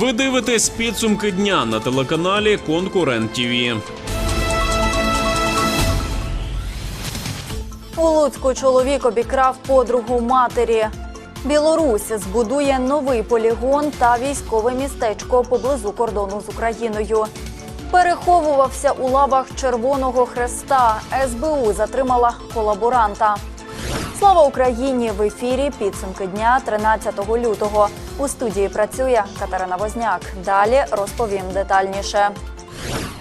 Ви дивитесь підсумки дня на телеканалі Конкурент ТІВІ. У Луцьку чоловік обікрав подругу матері. Білорусь збудує новий полігон та військове містечко поблизу кордону з Україною. Переховувався у лавах Червоного Хреста. СБУ затримала колаборанта. Слава Україні! В ефірі підсумки дня 13 лютого. У студії працює Катерина Возняк. Далі розповім детальніше.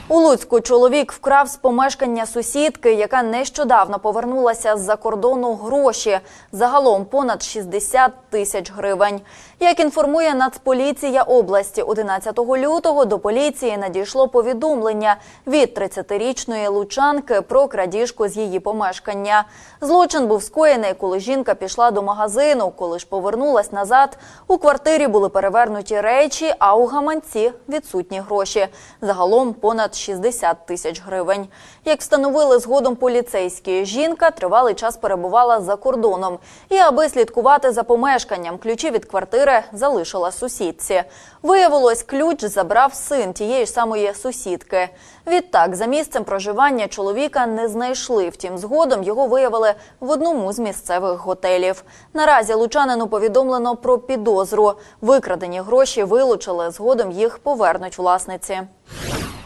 У Луцьку чоловік вкрав з помешкання сусідки, яка нещодавно повернулася з-за кордону гроші. Загалом понад 60 тисяч гривень. Як інформує Нацполіція області, 11 лютого до поліції надійшло повідомлення від 30-річної лучанки про крадіжку з її помешкання. Злочин був скоєний, коли жінка пішла до магазину. Коли ж повернулась назад, у квартирі були перевернуті речі, а у гаманці відсутні гроші. Загалом понад 60 тисяч гривень. Як встановили згодом поліцейські, жінка тривалий час перебувала за кордоном. І аби слідкувати за помешканням, ключі від квартири залишила сусідці. Виявилось, ключ забрав син тієї ж самої сусідки. Відтак, за місцем проживання чоловіка не знайшли. Втім, згодом його виявили в одному з місцевих готелів. Наразі лучанину повідомлено про підозру. Викрадені гроші вилучили. Згодом їх повернуть власниці.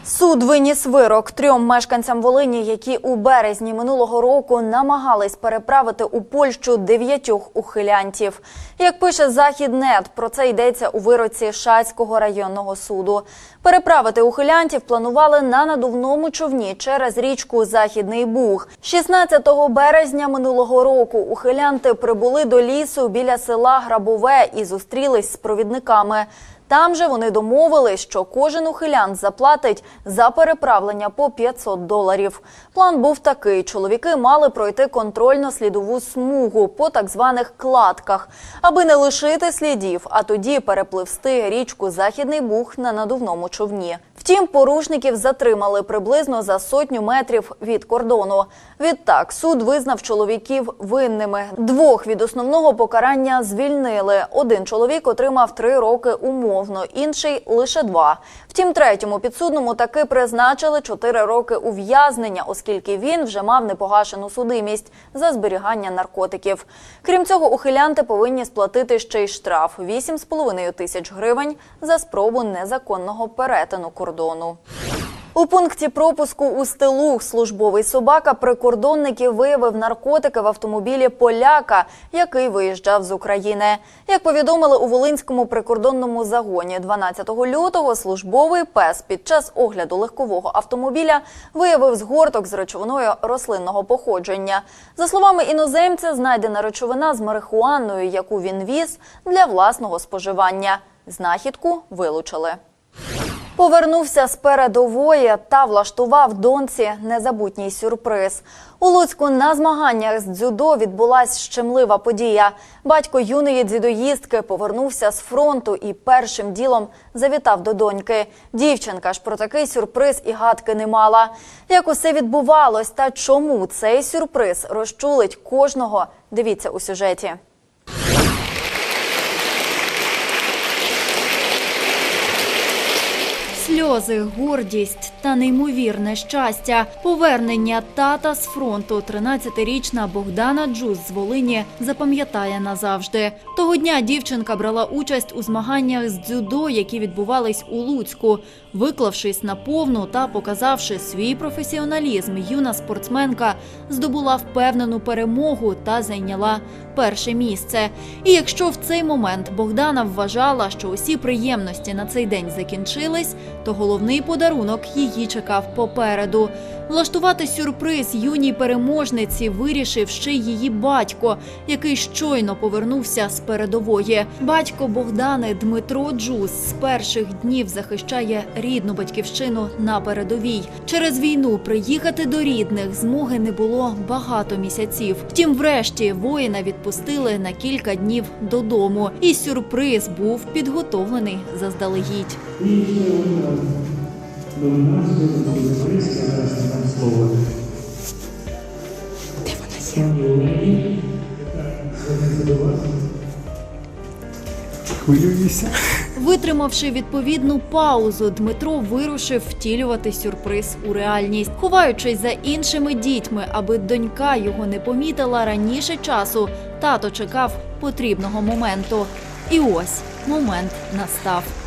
Суд виніс вирок трьом мешканцям Волині, які у березні минулого року намагались переправити у Польщу дев'ятьох ухилянтів. Як пише Західнет, про це йдеться у вироці Шацького районного суду. Переправити ухилянтів планували на надувному човні через річку Західний Буг. 16 березня минулого року ухилянти прибули до лісу біля села Грабове і зустрілись з провідниками. Там же вони домовились, що кожен ухилян заплатить за переправлення по 500 доларів. План був такий: чоловіки мали пройти контрольно-слідову смугу по так званих кладках, аби не лишити слідів, а тоді перепливсти річку Західний Буг на надувному човні. Втім, порушників затримали приблизно за сотню метрів від кордону. Відтак суд визнав чоловіків винними. Двох від основного покарання звільнили. Один чоловік отримав три роки умовно, інший лише два. Втім, третьому підсудному таки призначили чотири роки ув'язнення, оскільки він вже мав непогашену судимість за зберігання наркотиків. Крім цього, ухилянти повинні сплатити ще й штраф 8,5 тисяч гривень за спробу незаконного перетину кордону. У пункті пропуску у стилу службовий собака прикордонників виявив наркотики в автомобілі поляка, який виїжджав з України. Як повідомили у Волинському прикордонному загоні, 12 лютого службовий пес під час огляду легкового автомобіля виявив згорток з речовиною рослинного походження. За словами іноземця, знайдена речовина з марихуаною, яку він віз для власного споживання. Знахідку вилучили. Повернувся з передової та влаштував доньці незабутній сюрприз. У Луцьку на змаганнях з дзюдо відбулась щемлива подія. Батько юної дзюдоїстки повернувся з фронту і першим ділом завітав до доньки. Дівчинка ж про такий сюрприз і гадки не мала. Як усе відбувалось та чому цей сюрприз розчулить кожного? Дивіться у сюжеті. Сльози, гордість та неймовірне щастя. Повернення тата з фронту 13-річна Богдана Джуз з Волині запам'ятає назавжди. Того дня дівчинка брала участь у змаганнях з дзюдо, які відбувались у Луцьку. Виклавшись на повну та показавши свій професіоналізм, юна спортсменка здобула впевнену перемогу та зайняла перше місце. І якщо в цей момент Богдана вважала, що усі приємності на цей день закінчились, то головний подарунок її чекав попереду. Влаштувати сюрприз юній переможниці вирішив ще її батько, який щойно повернувся з передової. Батько Богдани Дмитро Джус з перших днів захищає рідну батьківщину на передовій. Через війну приїхати до рідних змоги не було багато місяців. Втім, врешті воїна відпустили на кілька днів додому, і сюрприз був підготовлений заздалегідь. До нас визнати зараз нам слово. Де вона є? Звернеться до вас. Хвилююся. Витримавши відповідну паузу, Дмитро вирушив втілювати сюрприз у реальність, ховаючись за іншими дітьми, аби донька його не помітила раніше часу. Тато чекав потрібного моменту. І ось момент настав.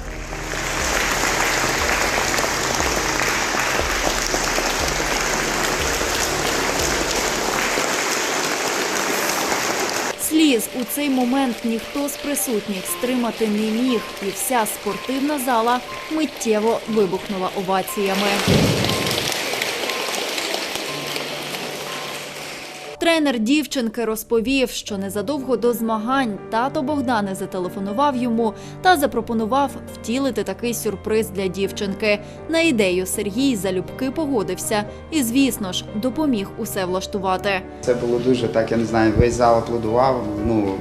Сліз у цей момент ніхто з присутніх стримати не міг, і вся спортивна зала миттєво вибухнула оваціями. Тренер дівчинки розповів, що незадовго до змагань тато Богдани зателефонував йому та запропонував втілити такий сюрприз для дівчинки. На ідею Сергій залюбки погодився і, звісно ж, допоміг усе влаштувати. Це було дуже так, я не знаю, весь зал аплодував. Ну,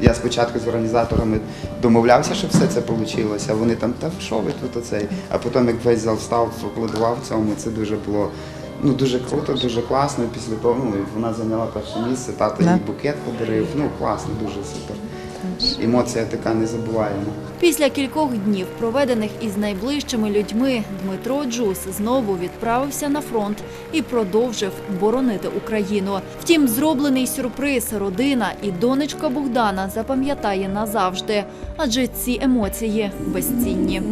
я спочатку з організаторами домовлявся, щоб все це вийшло. Вони там, та що ви тут оцей? А потім, як весь зал став, аплодував цьому, це дуже було ну, дуже круто, дуже класно. Після того ну, вона зайняла перше місце, тато Да. їй букет подарив. Ну, класно, дуже супер. Емоція така незабуваєма. Після кількох днів, проведених із найближчими людьми, Дмитро Джус знову відправився на фронт і продовжив боронити Україну. Втім, зроблений сюрприз родина і донечка Богдана запам'ятає назавжди, адже ці емоції безцінні.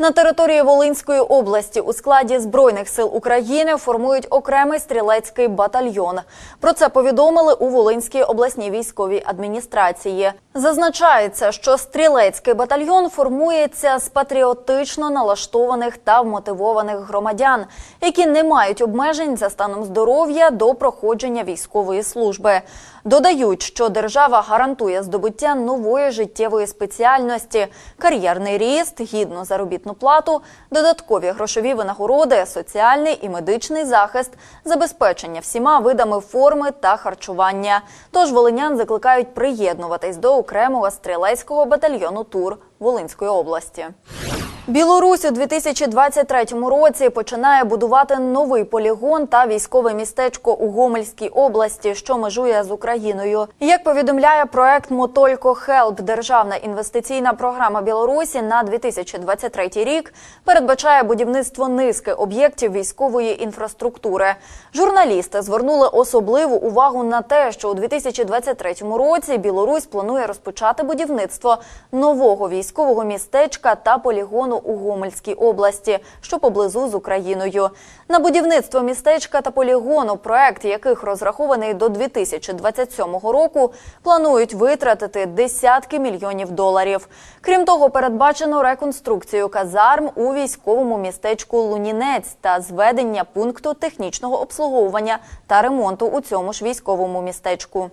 На території Волинської області у складі Збройних сил України формують окремий стрілецький батальйон. Про це повідомили у Волинській обласній військовій адміністрації. Зазначається, що стрілецький батальйон формується з патріотично налаштованих та вмотивованих громадян, які не мають обмежень за станом здоров'я до проходження військової служби. Додають, що держава гарантує здобуття нової життєвої спеціальності, кар'єрний ріст, гідну заробітну плату, додаткові грошові винагороди, соціальний і медичний захист, забезпечення всіма видами форми та харчування. Тож волинян закликають приєднуватись до окремого стрілецького батальйону ТУР Волинської області. Білорусь у 2023 році починає будувати новий полігон та військове містечко у Гомельській області, що межує з Україною. Як повідомляє проект Мотолько Хелп, державна інвестиційна програма Білорусі на 2023 рік передбачає будівництво низки об'єктів військової інфраструктури. Журналісти звернули особливу увагу на те, що у 2023 році Білорусь планує розпочати будівництво нового військового містечка та полігону у Гомельській області, що поблизу з Україною. На будівництво містечка та полігону, проект яких розрахований до 2027 року, планують витратити десятки мільйонів доларів. Крім того, передбачено реконструкцію казарм у військовому містечку Лунінець та зведення пункту технічного обслуговування та ремонту у цьому ж військовому містечку.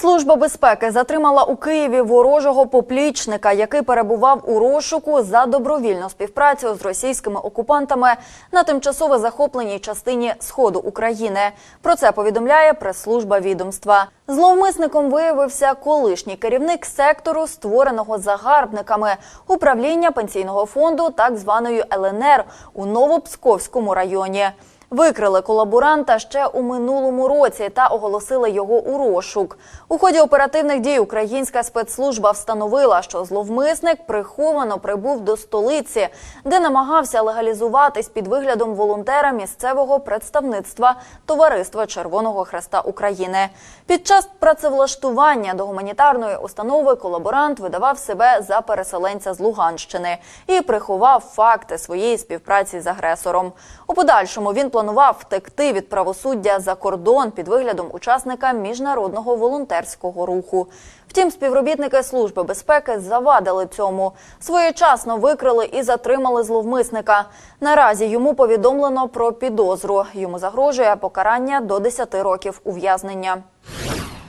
Служба безпеки затримала у Києві ворожого поплічника, який перебував у розшуку за добровільну співпрацю з російськими окупантами на тимчасово захопленій частині сходу України. Про це повідомляє прес-служба відомства. Зловмисником виявився колишній керівник сектору, створеного загарбниками управління пенсійного фонду так званої ЛНР у Новопсковському районі. Викрили колаборанта ще у минулому році та оголосили його у розшук. У ході оперативних дій українська спецслужба встановила, що зловмисник приховано прибув до столиці, де намагався легалізуватись під виглядом волонтера місцевого представництва Товариства Червоного Хреста України. Під час працевлаштування до гуманітарної установи колаборант видавав себе за переселенця з Луганщини і приховав факти своєї співпраці з агресором. У подальшому він планував втекти від правосуддя за кордон під виглядом учасника міжнародного волонтерського руху. Втім, співробітники служби безпеки завадили цьому. Своєчасно викрили і затримали зловмисника. Наразі йому повідомлено про підозру. Йому загрожує покарання до 10 років ув'язнення.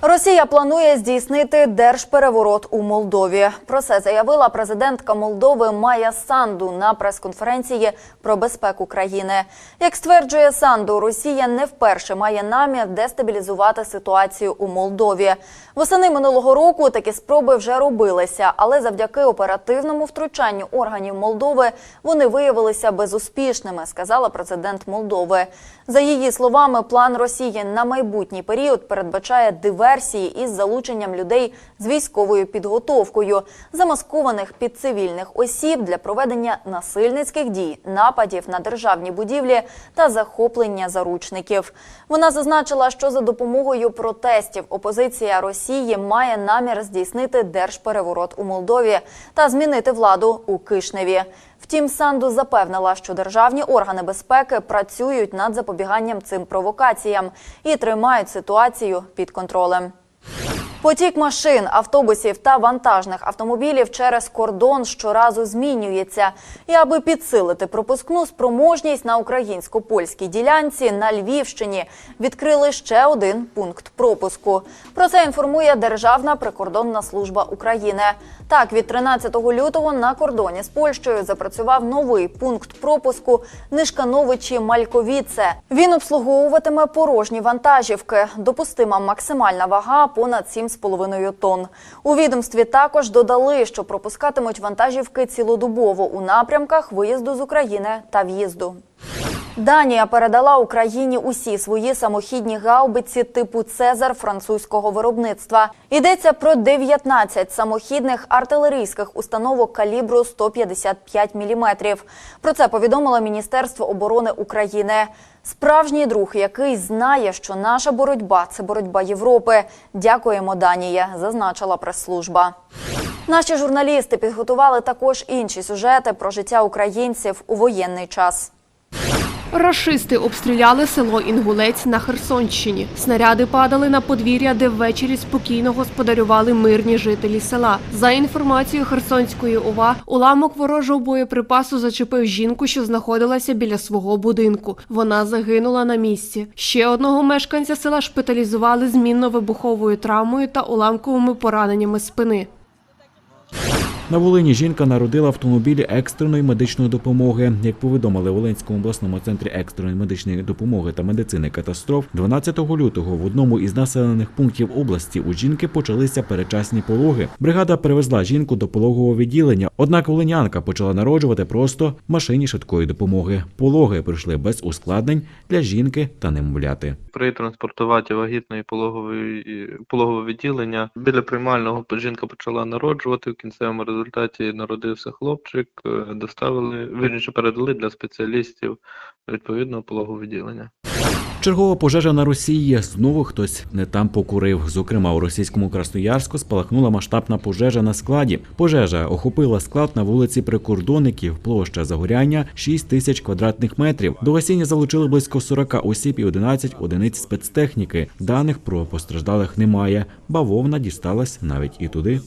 Росія планує здійснити держпереворот у Молдові. Про це заявила президентка Молдови Майя Санду на прес-конференції про безпеку країни. Як стверджує Санду, Росія не вперше має намір дестабілізувати ситуацію у Молдові. Восени минулого року такі спроби вже робилися, але завдяки оперативному втручанню органів Молдови вони виявилися безуспішними, сказала президент Молдови. За її словами, план Росії на майбутній період передбачає диверсії із залученням людей з військовою підготовкою, замаскованих під цивільних осіб для проведення насильницьких дій, нападів на державні будівлі та захоплення заручників. Вона зазначила, що за допомогою протестів опозиція Росії має намір здійснити держпереворот у Молдові та змінити владу у Кишневі. Втім, Санду запевнила, що державні органи безпеки працюють над запобіганням цим провокаціям і тримають ситуацію під контролем. Потік машин, автобусів та вантажних автомобілів через кордон щоразу змінюється. І аби підсилити пропускну спроможність на українсько-польській ділянці на Львівщині відкрили ще один пункт пропуску. Про це інформує Державна прикордонна служба України. Так, від 13 лютого на кордоні з Польщею запрацював новий пункт пропуску Нишкановичі Мальковіце. Він обслуговуватиме порожні вантажівки. Допустима максимальна вага понад 7,5 тонн. У відомстві також додали, що пропускатимуть вантажівки цілодобово у напрямках виїзду з України та в'їзду. Данія передала Україні усі свої самохідні гаубиці типу Цезар французького виробництва. Йдеться про 19 самохідних артилерійських установок калібру 155 мм. Про це повідомило Міністерство оборони України. Справжній друг, який знає, що наша боротьба це боротьба Європи. Дякуємо, Данія, зазначила прес-служба. Наші журналісти підготували також інші сюжети про життя українців у воєнний час. Рашисти обстріляли село Інгулець на Херсонщині. Снаряди падали на подвір'я, де ввечері спокійно господарювали мирні жителі села. За інформацією Херсонської ОВА, уламок ворожого боєприпасу зачепив жінку, що знаходилася біля свого будинку. Вона загинула на місці. Ще одного мешканця села шпиталізували з мінно-вибуховою травмою та уламковими пораненнями спини. На Волині жінка народила в автомобілі екстреної медичної допомоги. Як повідомили в Волинському обласному центрі екстреної медичної допомоги та медицини катастроф, 12 лютого в одному із населених пунктів області у жінки почалися перечасні пологи. Бригада перевезла жінку до пологового відділення. Однак волинянка почала народжувати просто в машині швидкої допомоги. Пологи пройшли без ускладнень для жінки та немовляти. при транспортувати вагітної пологової пологове відділення біля приймального жінка почала народжувати. В кінцевому результаті народився хлопчик. е, Доставили вірніше передали для спеціалістів відповідного пологового відділення. Чергова пожежа на Росії. Знову хтось не там покурив. Зокрема, у російському Красноярську спалахнула масштабна пожежа на складі. Пожежа охопила склад на вулиці Прикордонників. Площа загоряння 6 тисяч квадратних метрів. До гасіння залучили близько 40 осіб і 11 одиниць спецтехніки. Даних про постраждалих немає. Бавовна дісталась навіть і туди.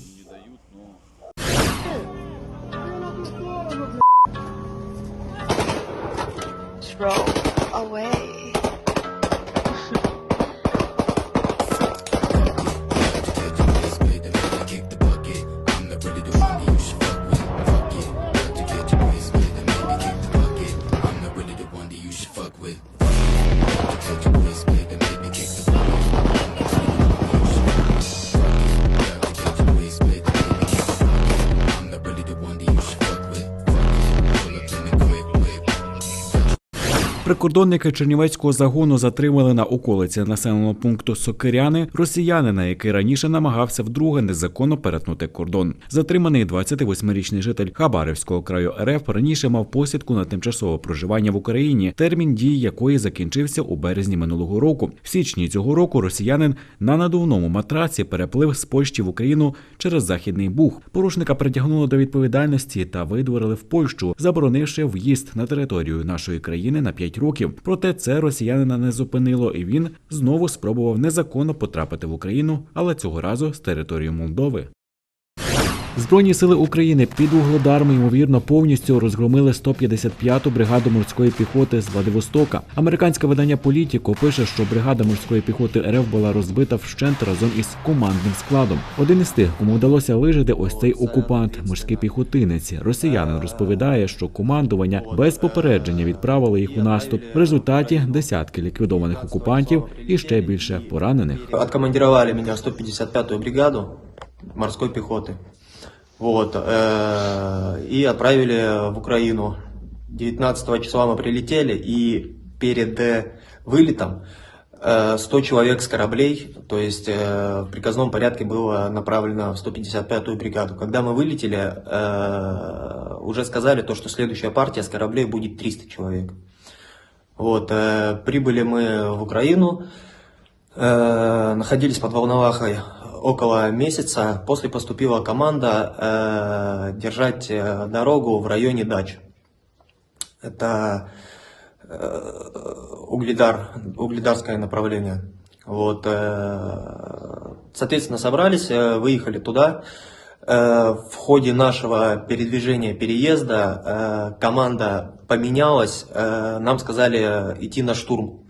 Прикордонники Чернівецького загону затримали на околиці населеного пункту Сокиряни росіянина, який раніше намагався вдруге незаконно перетнути кордон. Затриманий 28-річний житель Хабарівського краю РФ раніше мав посідку на тимчасове проживання в Україні, термін дії якої закінчився у березні минулого року. В січні цього року росіянин на надувному матраці переплив з Польщі в Україну через західний буг. Порушника притягнули до відповідальності та видворили в Польщу, заборонивши в'їзд на територію нашої країни на 5 років. Проте це росіянина не зупинило, і він знову спробував незаконно потрапити в Україну, але цього разу з території Молдови. Збройні сили України під Угледаром ймовірно повністю розгромили 155-ту бригаду морської піхоти з Владивостока. Американське видання Політіко пише, що бригада морської піхоти РФ була розбита вщент разом із командним складом. Один із тих, кому вдалося вижити, ось цей окупант, морський піхотинець. Росіянин розповідає, що командування без попередження відправило їх у наступ. В результаті десятки ліквідованих окупантів і ще більше поранених. Откомандировали меня в 155-ю бригаду морской пехоты. Вот, э, и отправили в Украину. 19 числа мы прилетели, и перед э, вылетом э, 100 человек с кораблей, то есть э, в приказном порядке было направлено в 155-ю бригаду. Когда мы вылетели, э, уже сказали то, что следующая партия с кораблей будет 300 человек. Вот, э, прибыли мы в Украину, Э, находились под Волновахой около месяца. После поступила команда э, держать э, дорогу в районе дач. Это э, Угледар, Угледарское направление. Вот, э, соответственно, собрались, э, выехали туда. Э, В ходе нашего передвижения, переезда э, команда поменялась. Э, Нам сказали идти на штурм.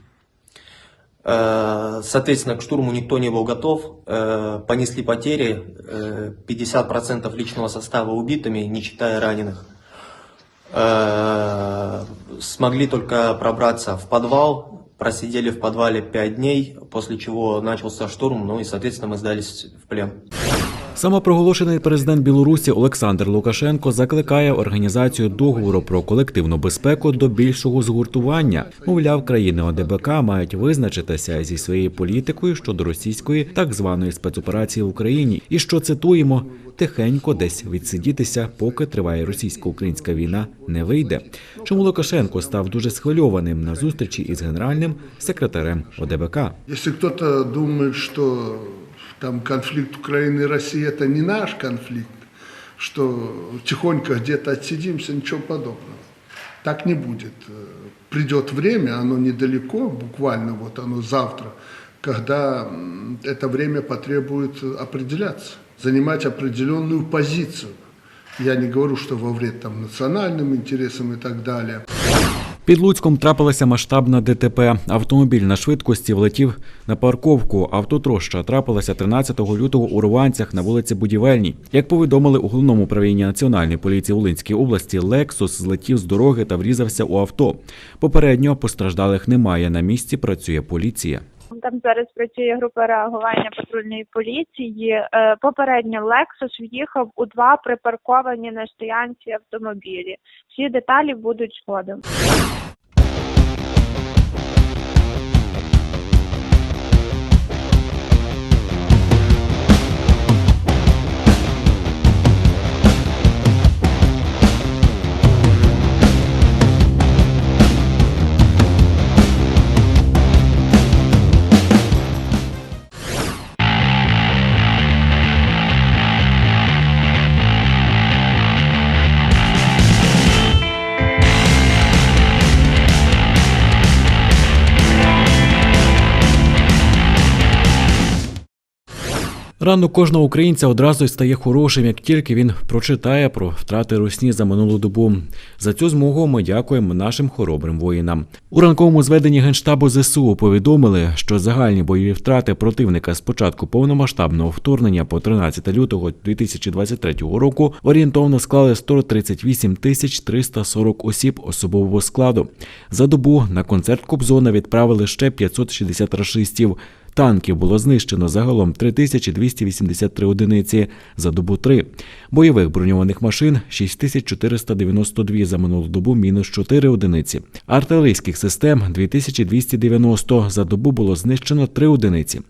Э, Соответственно, к штурму никто не был готов. Э, Понесли потери. э, 50% личного состава убитыми, не считая раненых. Э, Смогли только пробраться в подвал. Просидели в подвале 5 дней, после чего начался штурм, ну и, соответственно, мы сдались в плен. Самопроголошений президент Білорусі Олександр Лукашенко закликає організацію договору про колективну безпеку до більшого згуртування. Мовляв, країни ОДБК мають визначитися зі своєю політикою щодо російської так званої спецоперації в Україні, і що цитуємо тихенько десь відсидітися, поки триває російсько-українська війна, не вийде. Чому Лукашенко став дуже схвильованим на зустрічі із генеральним секретарем ОДБК? Если кто-то думает, что там конфликт Украины и России это не наш конфликт, что тихонько где-то отсидимся, ничего подобного. Так не будет. Э, Придет время, оно недалеко, буквально вот оно завтра, когда это время потребует определяться, занимать определенную позицию. Я не говорю, что во вред там национальным интересам и так далее. Під Луцьком трапилася масштабна ДТП. Автомобіль на швидкості влетів на парковку. Автотроща трапилася 13 лютого у Руванцях на вулиці Будівельній. Як повідомили у головному управлінні національної поліції Волинській області, Лексус злетів з дороги та врізався у авто. Попередньо постраждалих немає. На місці працює поліція. Там зараз працює група реагування патрульної поліції. Е, Попередньо Лексус в'їхав у два припарковані на стоянці автомобілі. Всі деталі будуть згодом. Ранок кожного українця одразу стає хорошим, як тільки він прочитає про втрати русні за минулу добу. За цю змогу ми дякуємо нашим хоробрим воїнам. У ранковому зведенні генштабу ЗСУ повідомили, що загальні бойові втрати противника з початку повномасштабного вторгнення по 13 лютого 2023 року орієнтовно склали 138 тисяч 340 осіб особового складу. За добу на концерт Кобзона відправили ще 560 рашистів. Танків було знищено загалом 3283 одиниці за добу 3. Бойових броньованих машин 6492 за минулу добу мінус 4 одиниці. Артилерійських систем 2290 за добу було знищено 3 одиниці.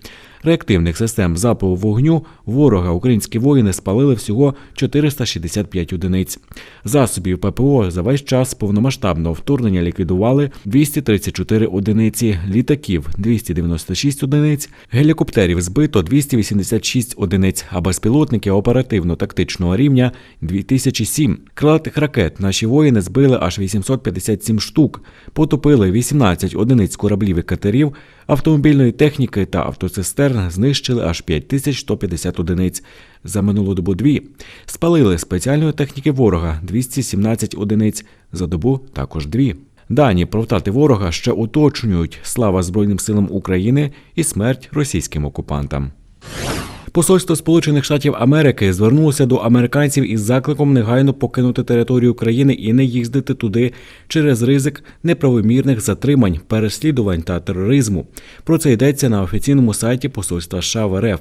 Реактивних систем залпового вогню ворога українські воїни спалили всього 465 одиниць. Засобів ППО за весь час повномасштабного вторгнення ліквідували 234 одиниці, літаків 296 одиниць, гелікоптерів збито 286 одиниць, а безпілотників оперативно-тактичного рівня 2007. Крилатих ракет наші воїни збили аж 857 штук, потопили 18 одиниць кораблів і катерів, автомобільної техніки та автоцистерн знищили аж 5150 одиниць. За минулу добу дві. Спалили спеціальної техніки ворога 217 одиниць. За добу також дві. Дані про втрати ворога ще уточнюють слава Збройним силам України і смерть російським окупантам. Посольство Сполучених Штатів Америки звернулося до американців із закликом негайно покинути територію країни і не їздити туди через ризик неправомірних затримань, переслідувань та тероризму. Про це йдеться на офіційному сайті посольства США в РФ.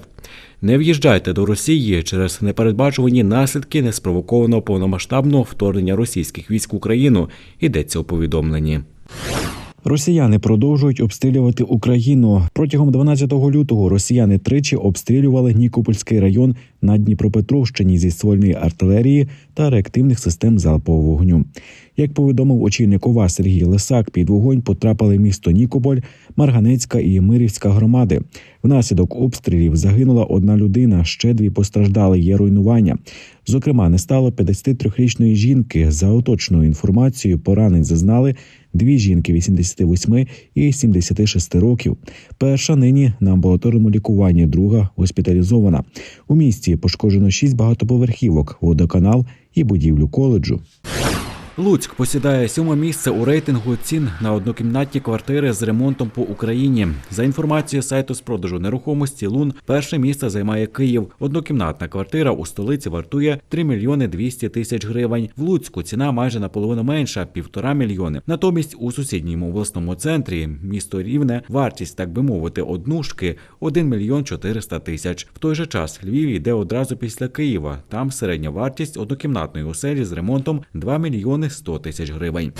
Не в'їжджайте до Росії через непередбачувані наслідки неспровокованого повномасштабного вторгнення російських військ в Україну. Йдеться у повідомленні. Росіяни продовжують обстрілювати Україну. Протягом 12 лютого росіяни тричі обстрілювали Нікопольський район на Дніпропетровщині зі ствольної артилерії та реактивних систем залпового вогню. Як повідомив очільник ОВА Сергій Лисак, під вогонь потрапили місто Нікополь, Марганецька і Мирівська громади. Внаслідок обстрілів загинула одна людина, ще дві постраждали. Є руйнування. Зокрема, не стало 53-річної жінки. За оточною інформацією, поранень зазнали дві жінки 88 і 76 років. Перша нині на амбулаторному лікуванні, друга госпіталізована. У місті пошкоджено шість багатоповерхівок, водоканал і будівлю коледжу. Луцьк посідає сьоме місце у рейтингу цін на однокімнатні квартири з ремонтом по Україні. За інформацією сайту з продажу нерухомості Лун, перше місце займає Київ. Однокімнатна квартира у столиці вартує 3 мільйони 200 тисяч гривень. В Луцьку ціна майже наполовину менша півтора мільйони. Натомість у сусідньому обласному центрі місто Рівне вартість, так би мовити, однушки 1 мільйон 400 тисяч. В той же час Львів йде одразу після Києва. Там середня вартість однокімнатної оселі з ремонтом 2 мільйони 100 тисяч гривень.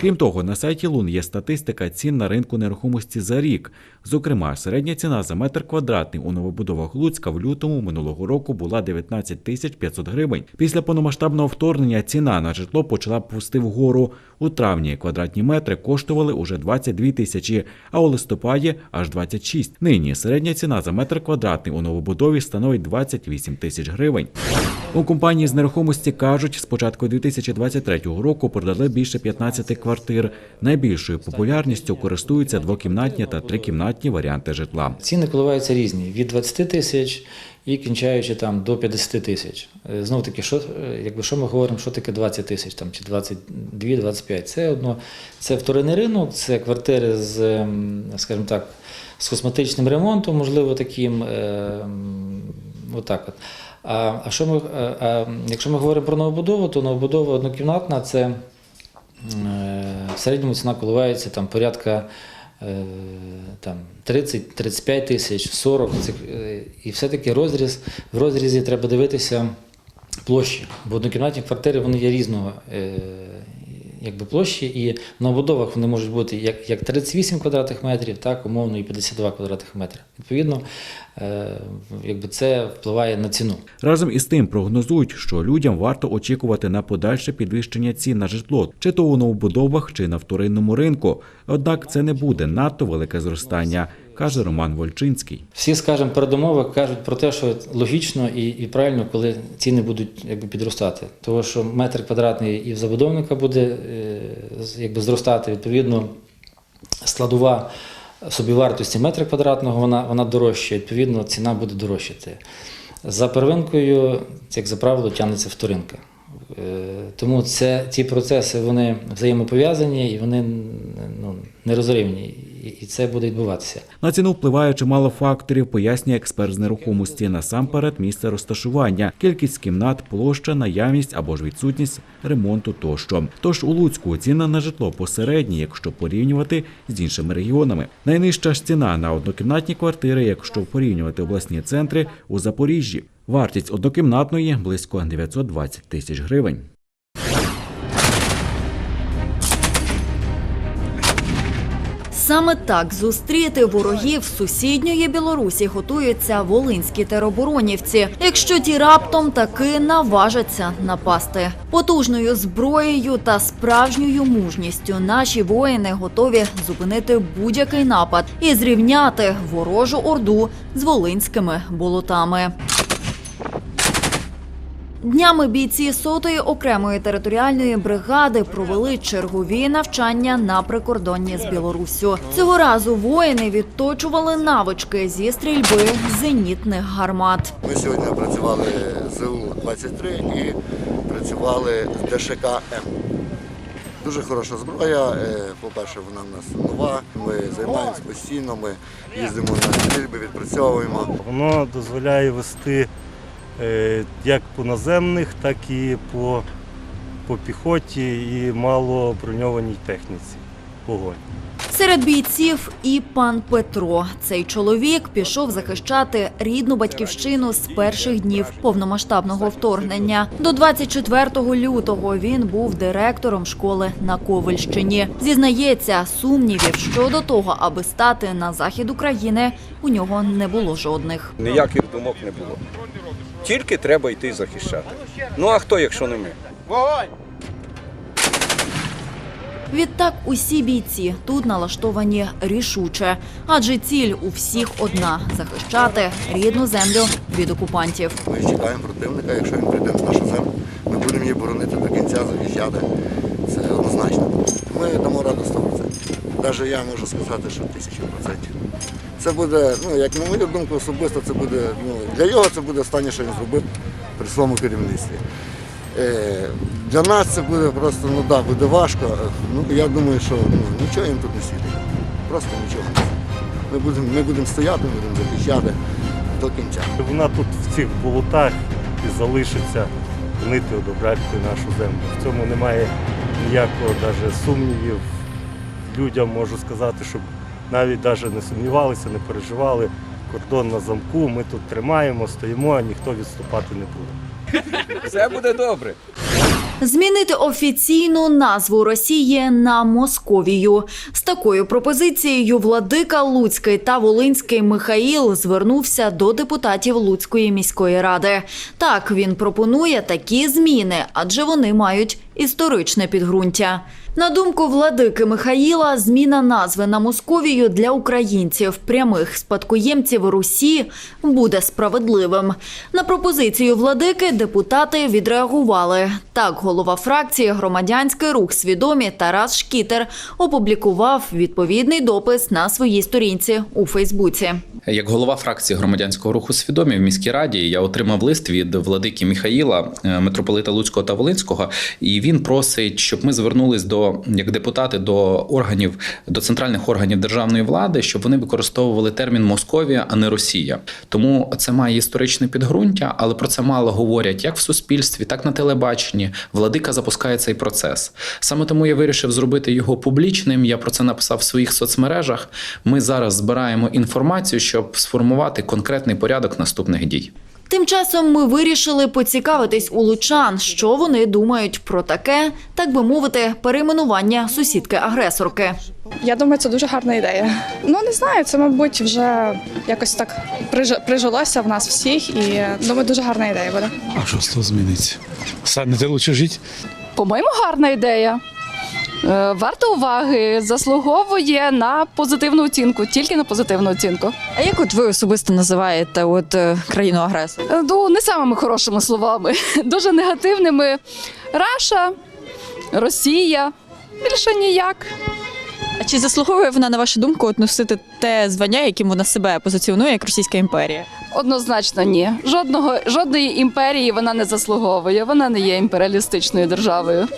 Крім того, на сайті Лун є статистика цін на ринку нерухомості за рік. Зокрема, середня ціна за метр квадратний у новобудовах Луцька в лютому минулого року була 19 тисяч 500 гривень. Після повномасштабного вторгнення ціна на житло почала пусти вгору. У травні квадратні метри коштували уже 22 тисячі, а у листопаді аж 26. Нині середня ціна за метр квадратний у новобудові становить 28 тисяч гривень. У компанії з нерухомості кажуть, з початку 2023 року продали більше 15 квартир. Найбільшою популярністю користуються двокімнатні та трикімнатні варіанти житла. Ціни коливаються різні від 20 тисяч і кінчаючи там до 50 тисяч. Знов таки, що, е, якби що ми говоримо, що таке 20 тисяч там, чи 22-25? Це одно, це вторинний ринок, це квартири з, ем, скажімо так, з косметичним ремонтом, можливо, таким. е, Отак от. А, а, що ми, а, а якщо ми говоримо про новобудову, то новобудова однокімнатна це е, в середньому ціна коливається там порядка е, там 30-35 тисяч, 40. Е, і все-таки розріз, в розрізі треба дивитися площі. Бо однокімнатні квартири вони є різного е, якби площі, і в новобудовах вони можуть бути як, як 38 квадратних метрів, так умовно і 52 квадратних метри. Відповідно, е, якби це впливає на ціну. Разом із тим прогнозують, що людям варто очікувати на подальше підвищення цін на житло, чи то у новобудовах, чи на вторинному ринку. Однак це не буде надто велике зростання, каже Роман Вольчинський. Всі, скажімо, передумови кажуть про те, що логічно і, і правильно, коли ціни будуть якби, підростати. Тому що метр квадратний і в забудовника буде е, якби, зростати, відповідно, складова собівартості метра квадратного вона, вона дорожча, відповідно, ціна буде дорожчати. За первинкою, як за правило, тягнеться вторинка. Е, Тому це, ці процеси вони взаємопов'язані і вони ну, нерозривні. І- це буде відбуватися. На ціну впливає чимало факторів, пояснює експерт з нерухомості. Насамперед, місце розташування, кількість кімнат, площа, наявність або ж відсутність ремонту тощо. Тож у Луцьку ціна на житло посередні, якщо порівнювати з іншими регіонами. Найнижча ж ціна на однокімнатні квартири, якщо порівнювати обласні центри у Запоріжжі. Вартість однокімнатної близько 920 тисяч гривень. Саме так зустріти ворогів сусідньої Білорусі готуються волинські тероборонівці, якщо ті раптом таки наважаться напасти. Потужною зброєю та справжньою мужністю наші воїни готові зупинити будь-який напад і зрівняти ворожу орду з волинськими болотами. Днями бійці сотої окремої територіальної бригади провели чергові навчання на прикордонні з Білоруссю. Цього разу воїни відточували навички зі стрільби зенітних гармат. Ми сьогодні працювали з ЗУ-23 і працювали з ДШК-М. Дуже хороша зброя. Е, По-перше, вона в нас нова. Ми займаємось постійно, ми їздимо на стрільби, відпрацьовуємо. Воно дозволяє вести як по наземних, так і по, по піхоті і малоброньованій техніці. Вогонь. Серед бійців і пан Петро. Цей чоловік пішов захищати рідну батьківщину з перших днів повномасштабного вторгнення. До 24 лютого він був директором школи на Ковальщині. Зізнається, сумнівів щодо того, аби стати на захід України, у нього не було жодних. Ніяких думок не було. Тільки треба йти захищати. Ну а хто, якщо не ми? Відтак усі бійці тут налаштовані рішуче, адже ціль у всіх одна захищати рідну землю від окупантів. Ми чекаємо противника, якщо він прийде на нашу землю, ми будемо її боронити до кінця, захищати. Це однозначно. Ми дамо раду 100%. Навіть я можу сказати, що тисячу процентів. Це буде, ну як на мою думку, особисто це буде, ну для його це буде останнє, що він зробив при своєму керівництві. Е, для нас це буде просто, ну да, буде важко. Ну я думаю, що ну, нічого їм тут не світить. Просто нічого. Ми будемо ми будемо стояти, будемо захищати до кінця. Вона тут в цих болотах і залишиться гнити, одобрати нашу землю. В цьому немає ніякого даже сумнівів. Людям можу сказати, щоб навіть даже не сумнівалися, не переживали. Кордон на замку, ми тут тримаємо, стоїмо, а ніхто відступати не буде. Все буде добре. Змінити офіційну назву Росії на Московію. З такою пропозицією владика Луцький та Волинський Михаїл звернувся до депутатів Луцької міської ради. Так він пропонує такі зміни, адже вони мають історичне підґрунтя. На думку владики Михаїла, зміна назви на Московію для українців, прямих спадкоємців Русі, буде справедливим. На пропозицію владики депутати відреагували. Так, голова фракції Громадянський рух свідомі Тарас Шкітер опублікував відповідний допис на своїй сторінці у Фейсбуці. Як голова фракції громадянського руху свідомі в міській раді я отримав лист від владики Міхаїла, е, митрополита Луцького та Волинського, і він просить, щоб ми звернулись до як депутати до органів, до центральних органів державної влади, щоб вони використовували термін Московія, а не Росія. Тому це має історичне підґрунтя, але про це мало говорять як в суспільстві, так на телебаченні. Владика запускає цей процес. Саме тому я вирішив зробити його публічним. Я про це написав в своїх соцмережах. Ми зараз збираємо інформацію, щоб сформувати конкретний порядок наступних дій. Тим часом ми вирішили поцікавитись у лучан, що вони думають про таке, так би мовити, перейменування сусідки-агресорки. Я думаю, це дуже гарна ідея. Ну не знаю, це мабуть вже якось так приж- прижилося в нас всіх, і думаю, дуже гарна ідея буде. А що з того зміниться? Саме де лучше жити? По-моєму, гарна ідея. Е, Варта уваги, заслуговує на позитивну оцінку, тільки на позитивну оцінку. А як от ви особисто називаєте от е, країну агресора? Е, Ну, не самими хорошими словами, дуже негативними. Раша, Росія, більше ніяк. А чи заслуговує вона, на вашу думку, от носити те звання, яким вона себе позиціонує як Російська імперія? Однозначно, ні. Жодного жодної імперії вона не заслуговує. Вона не є імперіалістичною державою.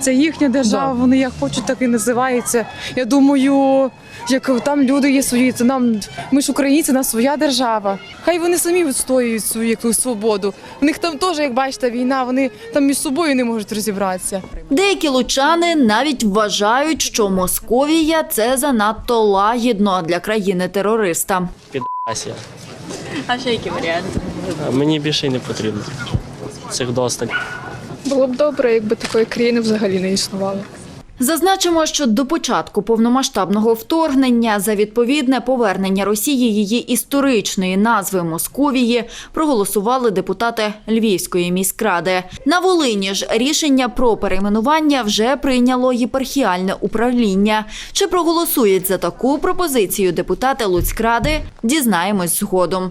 Це їхня держава, вони як хочуть, так і називаються. Я думаю, як там люди є свої, це нам ми ж українці, нас своя держава. Хай вони самі відстоюють свою якусь свободу. У них там теж, як бачите, війна, вони там між собою не можуть розібратися. Деякі лучани навіть вважають, що Московія це занадто лагідно для країни-терориста. Підасія. А ще які варіанти? Мені більше й не потрібно. Цих досталь. Було б добре, якби такої країни взагалі не існувало. Зазначимо, що до початку повномасштабного вторгнення за відповідне повернення Росії її історичної назви Московії проголосували депутати Львівської міськради. На Волині ж рішення про перейменування вже прийняло єпархіальне управління. Чи проголосують за таку пропозицію депутати Луцькради, дізнаємось згодом.